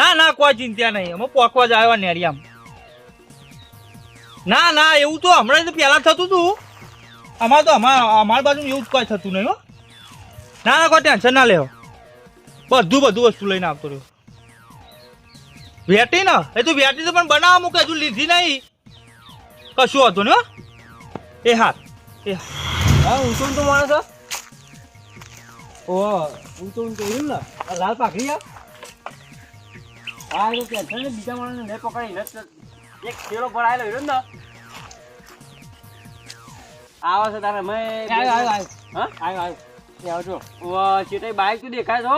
ના ના, કોઈ ચિંતા નહીં. અમે પોકવા જ આવ્યા નેરિયામ ના ના, એવું તો હમણાં તો પહેલા થતું હતું અમારે તો અમારા અમારી બાજુ એવું જ કોઈ થતું નહીં, હો. ના ના, કોઈ ટેન્શન ના લેવો. બધું બધું વસ્તુ લઈને આવતો રહ્યો. વેટી ને? એ તો વેટી તો પણ બનાવવા મૂકે, હજુ લીધી નહીં. કશું હતું ને એ હા એ હા ઊંચો ઊંચો માણસ? ઓહો ઊંચો ઊંચો ને લાલ પાઘડી આ હા એ તો ટેન્શન નહીં, બીજા માણસને નહીં પકડી એક થેલો ભરાયેલો હીરો ને આવો છે તારે મેં આવ્યો, આવ્યો. હા? આવ્યો આવ્યો આવજો ચેટાઈ બાઈક તો દેખાય છો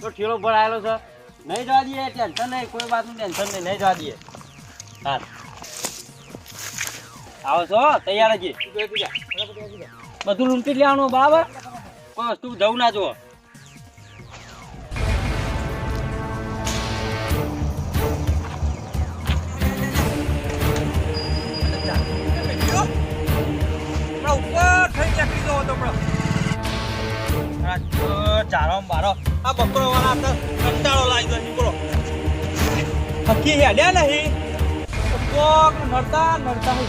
તો ઠેલો ભરાયેલો છે. નહીં જવા દઈએ ટેન્શન નહીં કોઈ વાતનું ટેન્શન નહીં નહીં જવા દઈએ. હા આવો છો તૈયાર જ બધું લૂંટી લેવાનું બરાબર? કોઈ વસ્તુ જવું ના જો હકી હેડ્યા નહીં. કોક નડતા નડતા હું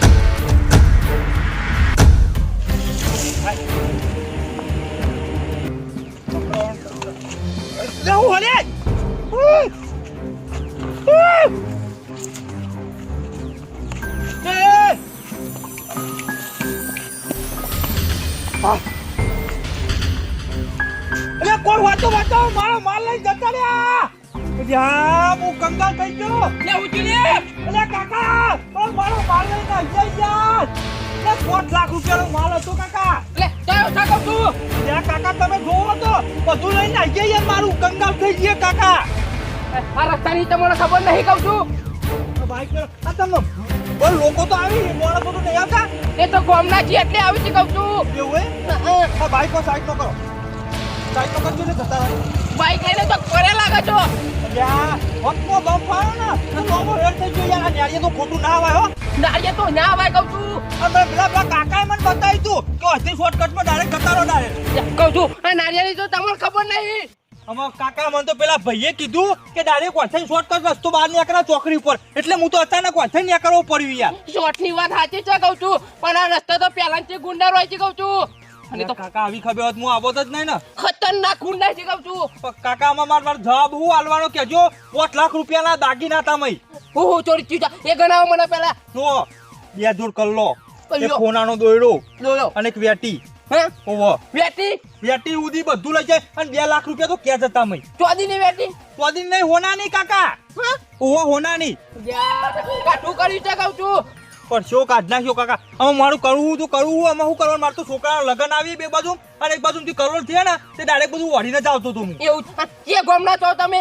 હલે કોણ વાતો વાતો? મારો માલ લઈ જતા રહ્યા. યા હું કંગાલ થઈ ગયો. લે કાકા તો મારો માલ લઈ ના યાર. લે 5 લાખ રૂપિયાનો માલ હતો કાકા. લે ચાલો થાકો તું યા કાકા તમે જોવો તો બધું લઈને આવી યાર મારું કંગાલ થઈ ગયો કાકા. આ રસ્તાની તમને ખબર નહીં કહું છું. બાઈક આ તમે બોલ લોકો તો આવી મોણા બધું નહીં આવતા. એ તો ગોમના છે એટલે આવી છે કહું છું. એવું હે આ બાઈકો સાઈડ નો કરો. સાઈડ નો ને જતા બાઈક લઈને તો કરે લાગે છો. વખતો બમ ને હેડ થઈ ગયો યાર આ તો ખોટું ના આવે હો તો ના આવે કહું છું. અમે પેલા પેલા કાકાએ મને બતાવ્યું તું કે અડધી શોર્ટકટમાં ડાયરેક્ટ જતા રહો ડાયરેક્ટ કહું છું આ તો તમને ખબર નહીં. અમાર કાકા મને તો પેલા ભાઈએ કીધું કે ડાયરેક્ટ વાંથઈ શોર્ટકટ રસ્તો બહાર નીકળ્યા ચોકડી ઉપર એટલે હું તો અચાનક વાંથઈ નીકળવો પડ્યું યાર શોર્ટની વાત સાચી છે કહું છું પણ આ રસ્તો તો પહેલાથી ગુંડા હોય છે કહું છું. અને તો કાકા આવી ખબર હોત હું આવો જ નહીં ને. ખતરનાક ગુંડા છે કહું છું. કાકા કાકામાં માર માર જવાબ હું આલવાનો કેજો પાંચ લાખ રૂપિયાના દાગીના તમે હું હું ચોરી ચીજા એ ગણાવો મને પેલા નો બે જોડ કલ્લો એક. કોનાનો દોયડો અને એક વેટી હે? ઓવો વેટી વેટી ઉધી બધું લઈ જાય અને બે લાખ રૂપિયા તો ક્યાં જતા મય? ચોદીની વેટી તો દિન નહીં હોના નહીં કાકા. હા? હોના નહીં કાઠું કર્યું છે કહું છું. શો કાઢ નાખ્યો કાકા. હવે મારું કરવું તો કરવું આમાં શું કરવાનું? મારું તો છોકરાના લગ્ન આવી બે બાજુ અને એક બાજુ કરોડ થયા ને તે ડાયરેક્ટ બધું વાળીને જ આવતો હતું એવું કે ગોમના છો તમે?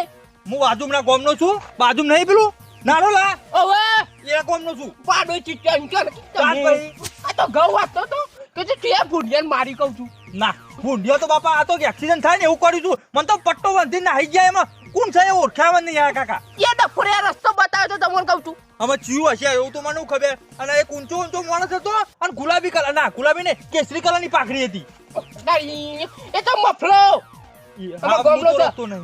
હું બાજુમના ગોમનો છું બાજુ નહીં પેલું? નાનો લા ઓવે એ ગોમનો છું. પાડો ચીચા એમ કે ચાલ ભાઈ. આ તો ઘઉં વાગતો તો. કે તે તું ભૂંડિયાને મારી કહું છું. ના ભૂંડિયો તો બાપા આ તો એક્સિડન્ટ થાય ને એવું કર્યું છું મને તો પટ્ટો બાંધીને નાહી ગયા એમાં. કોણ છે એ ઓળખાવા નહીં યાર કાકા? એ ડફરે રસ્તો બતાવ્યો તો તમને કહું છું. હવે ચિયું હશે એવું તો મને ખબર? અને એક ઊંચો ઊંચો માણસ હતો અને ગુલાબી કલર ના ગુલાબી ને કેસરી કલરની પાઘડી હતી. એ તો મફલો. ને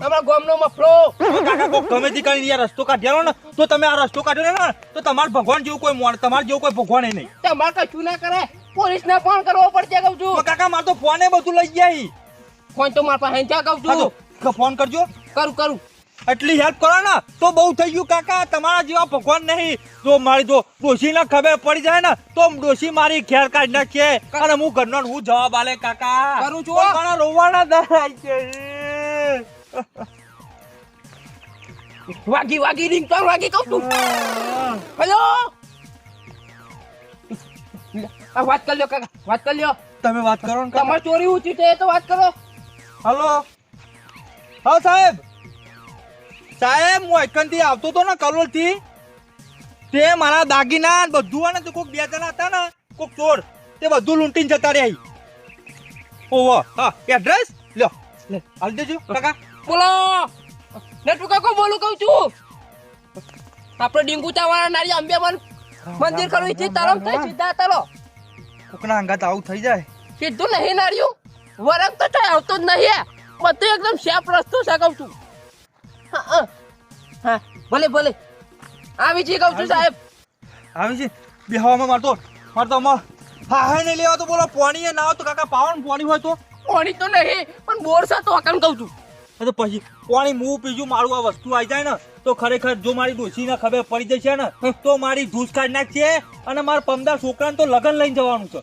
ભગવાન જેવું કોઈ તમારે જેવું કોઈ ભગવાન નહીં. તમારે કશું ના કરે. પોલીસ ને ફોન કરવો પડશે કહું છું. કાકા મારે તો ફોને બધું લઈ જાય. ફોન તો મારા પાસે ત્યાં છું? ફોન કરજો. કરું કરું. એટલી હેલ્પ કરો ને તો બહુ થઈ ગયું કાકા. તમારા જેવા ભગવાન નહીં. જો મારી જો ડોશી ને ખબર પડી જાય ને તો ડોશી મારી ખેર કાઢી નાખીએ અને હું ઘરનો હું જવાબ આલે કાકા. કરું છું. તો ઘણા રોવાના દરાય છે. વાગી વાગી રિંગ તો વાગી કહું છું. હેલો? વાત કરી લ્યો કાકા વાત કરી લ્યો તમે વાત કરો ને તમારે ચોરી ઊંચી છે તો વાત કરો. હલો? હા સાહેબ. સાહેબ હું એકંથી આવતો તો ને કલોલથી તે મારા દાગીના ને બધું હોય ને તો કોઈક બે જણા હતા ને કોઈક ચોર તે બધું લૂંટીને જતા રહ્યા ઓહો હા એડ્રેસ લ્યો હાલ દેજો કાકા. બોલો! નટુ કાકો બોલું કહું છું. આપણે ડીંગુચા વાળા નારી અંબેમાન મંદિર ખરું છે તરમ થઈ સીધા તલો કોકના અંગાત આવું થઈ જાય? સીધું નહીં નાર્યું. વરંગ તો આવતો જ નહીં બધું એકદમ શેફ રસ્તો છે છું. હા, ભલે ભલે. આવી જી કહું છું સાહેબ. આવી છે બેહવામાં મારતો મારતો અમાર હા હા નહીં લેવા તો બોલો. પોણી ના આવતો કાકા પાવન પાણી હોય તો. પાણી તો નહીં પણ બોરસા તો અકન કહું છું. તો પછી પોણી મું પીજું મારું આ વસ્તુ આવી જાય ને તો ખરેખર જો મારી ડોશીને ખબર પડી જશે ને તો મારી ધૂસ કાઢી નાખશે અને મારા પમદાર છોકરાને તો લગન લઈને જવાનું છે.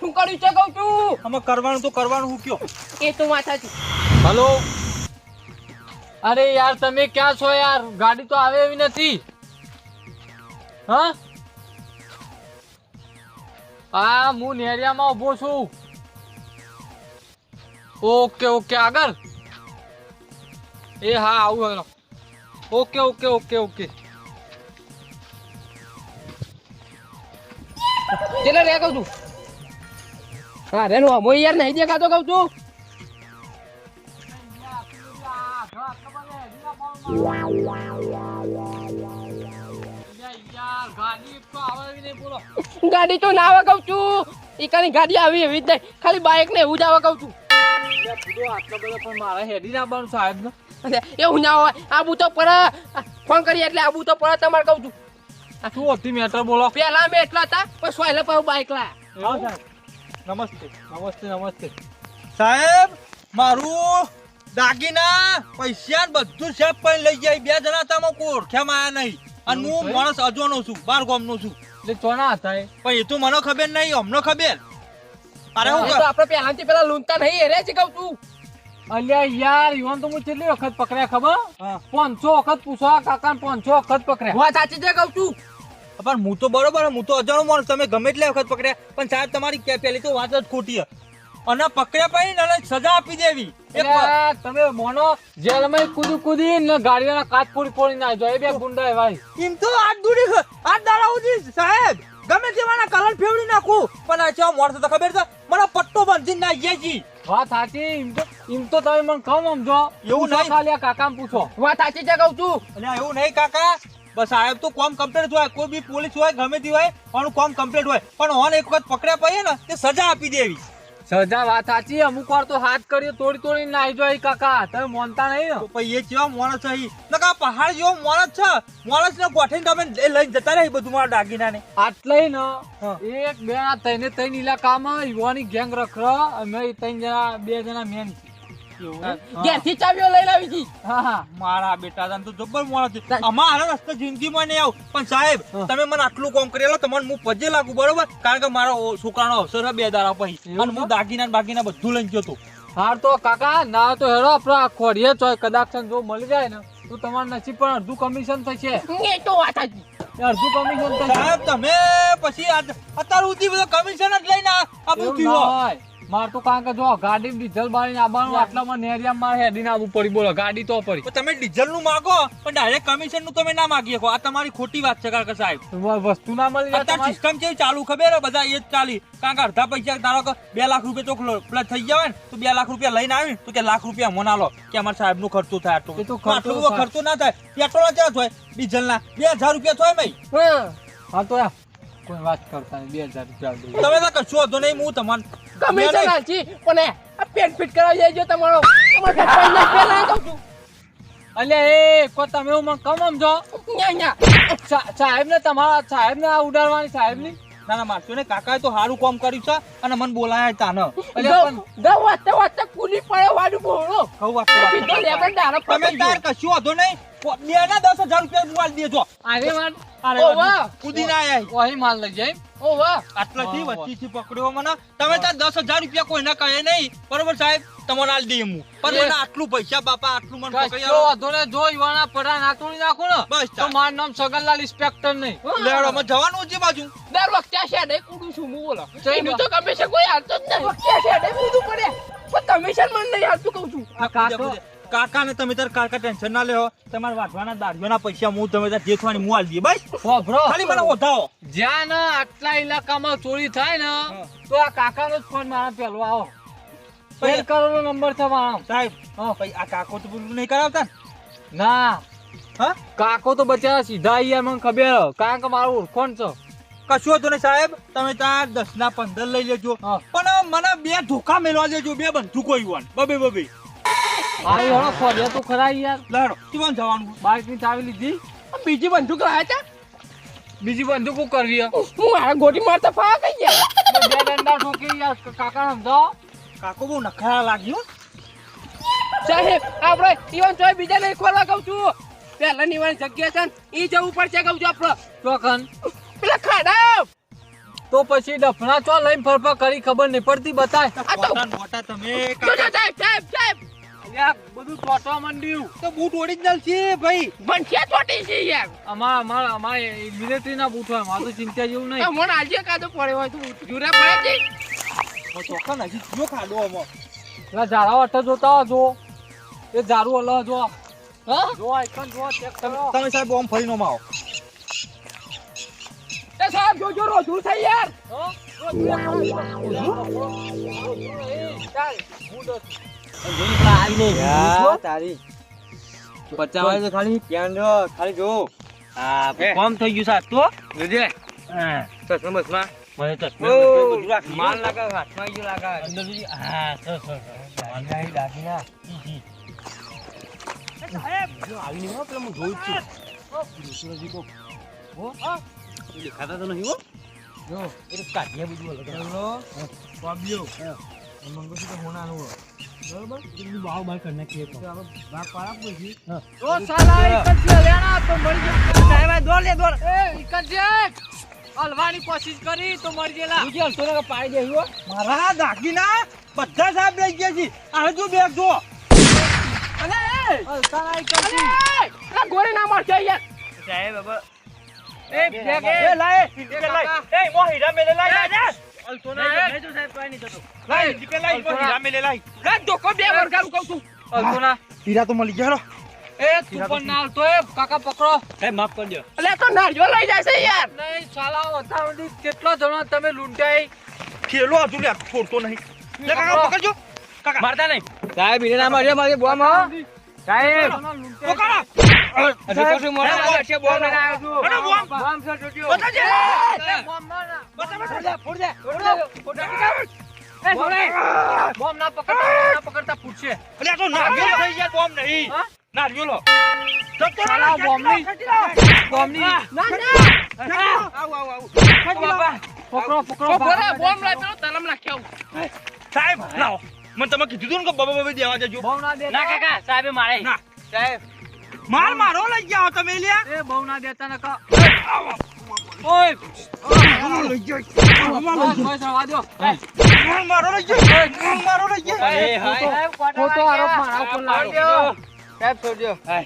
શું કર્યું છે કહું છું? અમે કરવાનું તો કરવાનું હું કયો? એ તો માથા છે હલો? અરે યાર, તમે ક્યાં છો યાર? ગાડી તો આવે એવી નથી. હા? હા, હું નેરિયામાં ઊભો છું. ઓકે ઓકે, આગળ. એ હા, આવું hello. Okay okay okay okay. કેટલા રે કહું છું? હા રેનું નો યાર નહીં દેખાતો કહું છું. ગાડી તો ના આવે કઉ છું. એકાની ગાડી આવી એવી જ નહીં. ખાલી બાઇક ને એવું જ આવે કહું છું. આટલો બધો પણ મારે હેડી સાહેબ એવું ના હોય. આબુ તો પર ફોન કરી એટલે આબુ તો પર તમારે કહું છું. શું હતી મેટર બોલો? પેલા મેં એટલા હતા પછી સોયલે પછી બાઇક લાયા નમસ્તે. નમસ્તે નમસ્તે. સાહેબ મારું દાગીના પૈસા બધું સેફ પણ લઈ જાય. બે જણા હતા માં આયા નહીં. અને હું? માણસ અજવાનો છું બાર ગામનો છું. એટલે ચોના હતા એ પણ એ તો મને ખબર નહીં અમને ખબર. અરે હું તો આપણે પહેલાથી પેલા લૂંટતા નહીં રે છે કહું અલ્યા યાર ઈવન તો હું કેટલી વખત પકડ્યા ખબર? હા. પાંચસો વખત પૂછવા કાકા પાંચસો વખત પકડ્યા. વાત સાચી છે કહું છું. પણ હું તો બરોબર હું તો અજાણો માણસ. તમે ગમે એટલે વખત પકડ્યા. પણ સાહેબ તમારી કે પેલી તો વાત જ ખોટી છે. અને પકડ્યા પછી અને સજા આપી દેવી. તમે મોનો જેલમાં કૂદી કૂદી ને ગાડીઓના કાચ પૂરી પોડી નાખજો એ બે ગુંડા ભાઈ. એમ તો આજ દૂરી. આજ દાડા સુધી સાહેબ ગમે તેવાના કલર ફેવડી નાખું. પણ આ કેવા માણસ તો ખબર છે મને પટ્ટો બંધી ના જી. વાત સાચી એમ તો એમ તો તમે મને કહો સમજો. એવું ના નહીં. ખાલી આ કાકા પૂછો. વાત સાચી છે કહું છું. એટલે એવું નહીં કાકા. બસ સાહેબ તો કોમ કમ્પ્લીટ હોય કોઈ બી પોલીસ હોય ગમે તે હોય પણ કોમ કમ્પ્લીટ હોય. પણ ઓન એક વખત પકડ્યા પડીએ ને તે સજા આપી દેવી. સજા વાત સાચી અમુક વાર તો હાથ કર્યો તોડી તોડી નાઈ જોઈ કાકા. તમે માનતા નહીં પછી એ કેવા માણસ છે? નકા પહાડ જેવો માણસ છે. માણસ ને ગોઠવીને તમે લઈ- લઈને જતા રહી બધું મારા દાગીના ને આટલે ન. એક બે તૈને ત્રણે ત્રણ ઇલાકામાં યુવાની ગેંગ રખર અમે ત્રણ જણા બે જણા મેન હા. ઘેરથી ચાવીઓ લઈને આવી હતી હા હા. મારા બેટા તને તો જબર માણસ છે. અમારા રસ્તે જિંદગીમાં નહીં આવું. પણ સાહેબ તમે મને આટલું કામ કરેલો તમને હું પજે લાગુ બરોબર? કારણ કે મારો છોકરાનો અવસર છે બે દાડા પછી. અને હું દાગીના બાગીના બધું લઈને ગયો હતો. હાર તો કાકા ના તો હેરો આપડે આ ખોરીએ ચોય કદાચ જો મળી જાય ને તો તમારું નસીબ પણ અડધું કમિશન થશે. એ તો વાત સાચી અડધું કમિશન થશે. સાહેબ તમે પછી અત્યારે સુધી બધો કમિશન જ લઈને આ- આ બધું થયું હોય. માર તો કારણ કે જો ગાડી ડીઝલ બાળી આવવાનું આટલામાં નેરિયા મારે હેડી ના આવવું પડી બોલો ગાડી તો પડી. તમે ડીઝલનું માગો પણ ડાયરેક્ટ કમિશનનું તમે ના માગી શકો. આ તમારી ખોટી વાત છે કારણ કે સાહેબ. વસ્તુ ના મળી જાય અત્યારે સિસ્ટમ કેવી ચાલુ ખબર બધા એ જ ચાલી. કારણ કે અડધા પૈસા ધારો કે બે લાખ રૂપિયા તો પ્લસ થઈ ગયા ને તો બે લાખ રૂપિયા લઈને આવી તો કે લાખ રૂપિયા મને લો કે અમારા સાહેબનું ખર્ચો થાય આટલું. ખર્ચો આટલું બધો થાય. ના થાય. પેટ્રોલ ના ચાર્જ હોય ડીઝલ ના બે હજાર રૂપિયા થાય ભાઈ. હા. તો કોઈ વાત કરતા બે હજાર રૂપિયા તમે તો કશો હતો નહીં હું તમારે કમિશન હાલજી પણ પેન્ટ ફિટ કરાવી દેજો તમારો. અલ્યા એ કો તમે હું મને કમ સમજો ન્યા ન્યા. સાહેબ ને તમારા સાહેબ ને આ ઉડાડવાની સાહેબની ના ના મારશો ને કાકાએ તો સારું કામ કર્યું છે અને મને બોલાયા તા ને. ગૌ વાતે વાતે કુલી પડે વાડું બોળો. કહું વાત તમે તાર કશું હતો નહીં. બે ના દસ હજાર રૂપિયા મોબાઈલ દેજો. આવે અરે ઓ વાહ. કૂદી આયા વહી માલ લઈ જાય. ઓ વાહ આટલાથી. વચ્ચેથી પકડ્યો મને. તમે તાર દસ હજાર રૂપિયા કોઈને કહે નહીં. બરોબર સાહેબ? તમને આલ દઈએ હું પણ મને આટલું પૈસા બાપા આટલું મને પકડી આલો. વાંધો જો ઈવાના પડા ના નાખો ને બસ તો મારું નામ સગનલાલ ઇન્સ્પેક્ટર નહીં. લેવડો, અમે જવાનું છે બાજુ? દર વખતે શેડે કુડું છું હું બોલો. એનું તો કમિશન કોઈ હાલતો જ નહીં. વખતે શેડે કૂદું પડે. પણ કમિશન મને નહીં હાલતું કહું છું. આ કાકો કાકાને તમે તાર કાકા ટેન્શન ના લેવો તમારે વાઢવાના દાઢીઓના પૈસા હું તમે તાર જેઠવાની હું આલી દઈએ બસ. ખાલી મને ઓધાવો જ્યાં ને આટલા ઇલાકામાં ચોરી થાય ને તો આ કાકાનો જ ફોન મારા પેલો આવો. તેર કરોડનો નંબર છે મારા સાહેબ હા ભાઈ આ કાકો તો પેલું નહીં કરાવતા ના? હા? કાકો તો બચારા સીધા અહીંયા મને ખબર. કારણ કે મારો ઓળખોણ છે. કશું હતું નહીં સાહેબ? તમે ત્યાં દસ ના પંદર લઈ લેજો. પણ મને બે ધોકા મેળવા દેજો બે બંદૂકો યુવાન બબે બબે. મારી હળો ખોલ્યા તો ખરા યાર. લડો કેવાનું જવાનું બાઈકની ચાવી લીધી. બીજી બંદૂક લાયા છે બીજી બંદૂકો કરવી હું મારા ગોટી મારતા ફા કઈ ગયા? બે દંડા ઠોકી યાર કાકા સમજો. કાકો બહુ નખરા લાગ્યો. સાહેબ આપણે ઈવન જોઈ બીજા નહીં ખોલવા કહું છું. પેલા નીવાની જગ્યા છે ને ઈ જવું પડશે કહું છું આપણે. ચોકન પેલા ખાડા તો પછી ડફણા ચો લઈને ફરફર કરી ખબર નહીં પડતી બતાય. મોટા તમે સાહેબ સાહેબ. યાર બધું ચોટવા માંડ્યું. તો બૂટ ઓરિજિનલ છે ભાઈ. બંઠિયા ચોટી છે યાર. અમાર અમાર અમાર મિલિટરી ના બૂટ હોય મારે ચિંતા જેવું નહીં. મને આજે કાદો પડ્યો હોય તો જુરા પડે છે. ચોખ્ખા નથી જો ખાડો આમાં. પેલા ઝાડા અઠ જોતા જો એ ઝાડુ અલગ જો હા? જો આઈકન જો ચેક કરો. તમે સાહેબ આમ ફરીનો માં આવો. એ સાહેબ જોજો રોજુ થઈ યાર. હો? તારી. પચાસ. તો ખાલી ધ્યાન જો ખાલી જો. હા કોમ થઈ ગયું સાત તો જોજે. ચશ્મા બસમાં. મને તો માલ લાગે હાથમાં ગયું લાગે. અંદર સુધી. હા. દેખાતા તો નહીં હો. એ કાઢીએ બધું અલગ અલગ. મંગળસૂત્ર હોનાનું હો. બરોબર? એ બધું ભાવ બહાર કરી તો. ભાગ પાડા પછી. ઓ સાલા ઈકન લેણા તો મરી ગયો સાહેબ, દોડ લે, દોડ. એ ઈકન હલવાની કોશિશ કરી તો મરી ગયેલા બીજી હલતો ને પાડી દે, મારા દાગીના બધા સાહેબ લઈ ગયા છે. આ જો બેગ જો અલે ગોળી ના યાર સાહેબ, હવે એ બેગ એ. લાય એ મો હીરા મેલે લાય લાય ના નહીં તો સાહેબ, કાંઈ નહીં થતું. લાય ટીપે લાય મો હીરા મેલે લાય લા ધોકો બે વરગારું કહું છું. હલતો ના. હીરા તો મળી ગયા એ તું પણ ના હલતો એ કાકા પકડો. સાહેબ, માફ કરજો. અલે તો નારિયો લઈ જાય યાર. નહીં સાલા સુધી કેટલા જણા તમે લૂંટાઈ? ખેલો હતું લે છોડતો નહીં. લે કાકા પકડજો. કાકા. મારતા નહીં. સાહેબ, એને ના માર્યો, મારી બોમાં, સાહેબ, પકડો. બોમ્બ ના પકડતા ના પકડતા તો થઈ ગયા નહીં ના ના આવ આવ આવ પકડો પકડો પેલો તલમ સાહેબ લાવો મને તમે કીધું હતું ને કે બાબા બાબા દેવા જજો ના કાકા, સાહેબે મારે. ના. સાહેબ, માર મારો લઈ ગયા તમે લ્યા. એ બહુ ના દેતા ને કા ઓય લઈ ગયો બસ, બસ, રવા દ્યો. માર મારો લઈ ગયો મારો લઈ ગયો અરે, હાય. સાહેબ, આરોપ મારા ઉપર લાગ્યો. સાહેબ, છોડ હા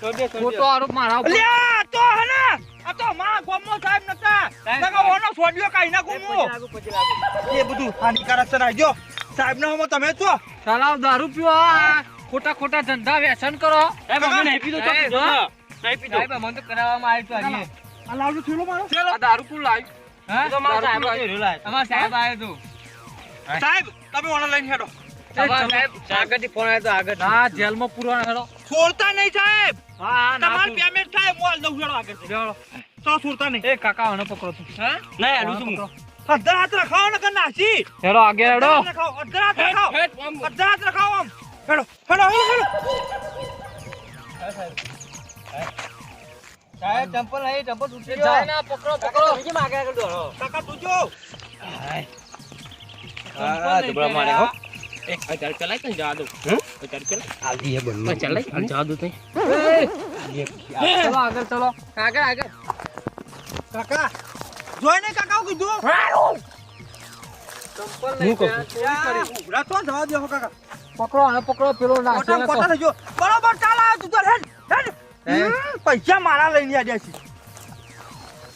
છોડ દ્યો, છોડ ખોટો દ્યો. આરોપ મારા ઉપર. લ્યા તો હને આ તો માં ગોમો સાહેબ નતા. નકા ઓનો છોડ્યો કાઈ ના ગુમો. એ બધું હાનિકારક છે. રાજો સાહેબ ના હમો તમે છો. ચલાવ દારૂ પીવા આ ખોટા ખોટા ધંધા વ્યસન કરો. સાહેબ, અમે નહીં પીધું તો સાહેબ, પીધું. હા. નહીં પીધું. સાહેબ, અમને તો કરાવવામાં આવ્યું હતું આજે. આ લાવજો થેલો મારો. આ દારૂ કોણ લાવ્યું? હા? તો મારા સાહેબ લાય. અમારા સાહેબ આવ્યો હતું. સાહેબ તમે ઓનો લઈને હેડો. સાહેબ, આગળથી ફોન આવ્યો હતો, આગળથી. ના જેલમાં પૂરવાનો હેડો. છોડતા નહીં સાહેબ. હા હા ના સાહેબ તું- પેમેન્ટ થાય મોલ દઉં હેડો આગળ બેહો. તો છોડતા નહીં. એ કાકા આને પકડો તું હા? નહીં, હાલું છું અડધા હાથ રખાવો ને કે નાસી હેડો આગે હેડો. અડધા હાથ રખાવો. અડધા હાથ આમ. હેડો હેડો હેડો હેડો સાહેબ, ચંપલ નહીં, ચંપલ તૂટી ગયો. જાય ના પકડો. પકડો તમે કેમ આગળ દોડો? કાકા તું જો હા, ધબળા મારે, હો. એક હજાર જવા જવા. ચલો આગળ ચલો. આગળ આગળ. કાકા જોઈને કાકા હું કીધું ચંપલ નહીં હું. ઉભરા તો જવા દો કાકા. પકડો આને પકડો પેલો નાખે કોટા કોટા થઈ ગયો બરોબર ચાલ તું ચાલ હેડ હેડ. પૈસા મારા લઈને આવ્યા છે.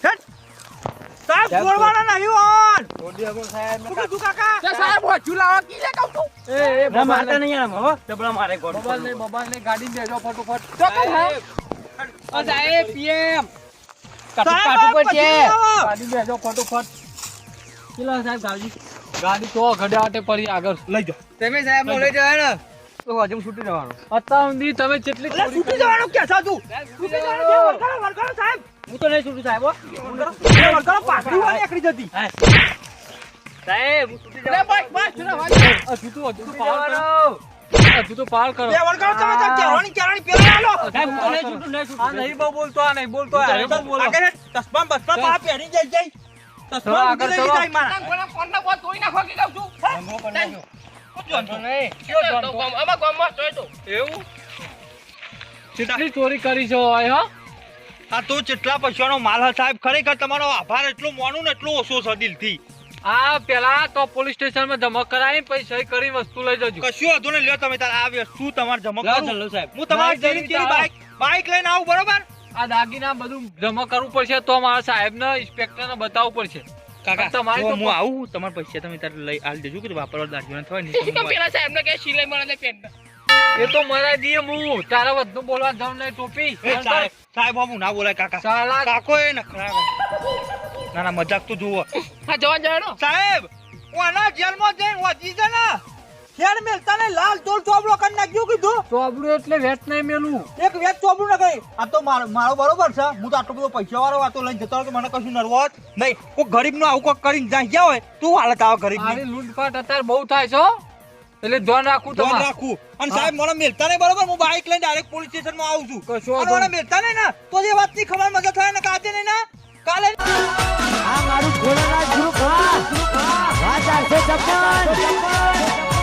હેડ. સાહેબ બોલવાના નહીં ઓન છોડી શકો સાહેબ શું તું કાકા. તે સાહેબ હોજુ કી લે કહું તું એ એ ના મારતા નહીં આમ હો. ડબલા મારે ગોડ બબાલ ને બબાલ ને ગાડી બેજો ફટોફટ. તો કહું હા. ઓ સાહેબ પીએમ. સાહેબ પર છે. ગાડી બેજો ફટોફટ. કિલો સાહેબ ગાડી. ગાડી તો ઘડાટે પડી આગળ. લઈ જાઓ. તમે સાહેબ મોલે જાય ને તો હજુ છૂટી જવાનો. અત્યાર સુધી તમે કેટલી છૂટી જવાનો કે છો તું? છૂટી જવાનો વળગાડો, વળગાડો, સાહેબ. હું તો નહીં છૂટું સાહેબ એ વળગાડો, વાળી એકડી જતી. સાહેબ હું છૂટી લે બસ બસ વાંચો હજુ તો હજુ તો પાર કરો. હજુ તો પાર કરો. બે વળગાડો તમે તો કેળવાની કેળવાની પેલા આલો સાહેબ હું તો નહીં છૂટું નહીં છૂટું. આ નહીં બહુ બોલતો આ નહીં બોલતો આ બહુ બોલો. ચશ્મા બસમા પા પહેરી જઈ જાય. ચલો, આગળ ચલો. મારા. કોના ફોનના ધોઈ નાખો કે કહું છું? નહીં. તો ગામ- આમાં ગામમાં જોઈ તો. એવું? કેટલી ચોરી કરી છો હા? હો આ તો જેટલા પૈસાનો માલ હે સાહેબ? ખરેખર તમારો આભાર એટલો મોનું ને એટલો ઓછો છે દિલથી. આ પેલા તો પોલીસ સ્ટેશનમાં જમા કરાવી પછી સહી કરી વસ્તુ લઈ જજો. કશું વાંધો નહીં. લ્યો તમે તાર આ વસ્તુ તમારે જમા કરો. સાહેબ. હું તમારી બાઈક બાઈક લઈને આવું બરોબર? આ દાગીના બધું જમા કરવું પડશે તો મારા સાહેબ ને ઇન્સ્પેક્ટર બતાવવું પડશે. કાકા તમારી હું આવું તમારા પૈસા તમે તાર લઈ આલ દેજો કે વાપરવા દાઢીઓ ના નહીં તો તો હું પેલા સાહેબ કે સિલાઈ મળે પેન્ટ એ તો મરાઈ દઈએ હું. તારા વધુ બોલવા નહીં ટોપી. સાહેબ સાહેબ હું ના બોલાય કાકા. સાલા. કાકો એ નખરા ના ના મજાક તો જુઓ. હા જવાન જવાનો. સાહેબ ઓના જેલમાં જઈને વાંચી છે ને. ખેડ મેલ તને લાલ ચોલ ચોબડો કરી નાખ્યું કીધું? ચોબડું એટલે વેચ નહીં મેલું. એક વેચ ચોબડું ના કઈ આ તો મારો મારો બરોબર છે. હું તો આટલો બધો પૈસા વાળો વાતો લઈને જતો કે મને કશું નર્વસ હોત નહીં. કોઈ ગરીબનું આવું કોઈ કરીને જાય ગયા હોય તું હાલત આવે ગરીબ મારી લૂંટફાટ અત્યારે બહુ થાય છે એટલે ધ્યાન રાખું ધ્યાન રાખું. અને સાહેબ મને મેલતા નહીં બરોબર? હું બાઈક લઈને ડાયરેક્ટ પોલીસ સ્ટેશનમાં આવું છું. કશું મને મેલતા નહીં ને? તો જે વાતની ખબર મગજ થાય ને કાજે નહીં ને? કાલે આ મારું ભોળાનાથ ગ્રુપ હા. ગ્રુપ હા ચારસો છપ્પન.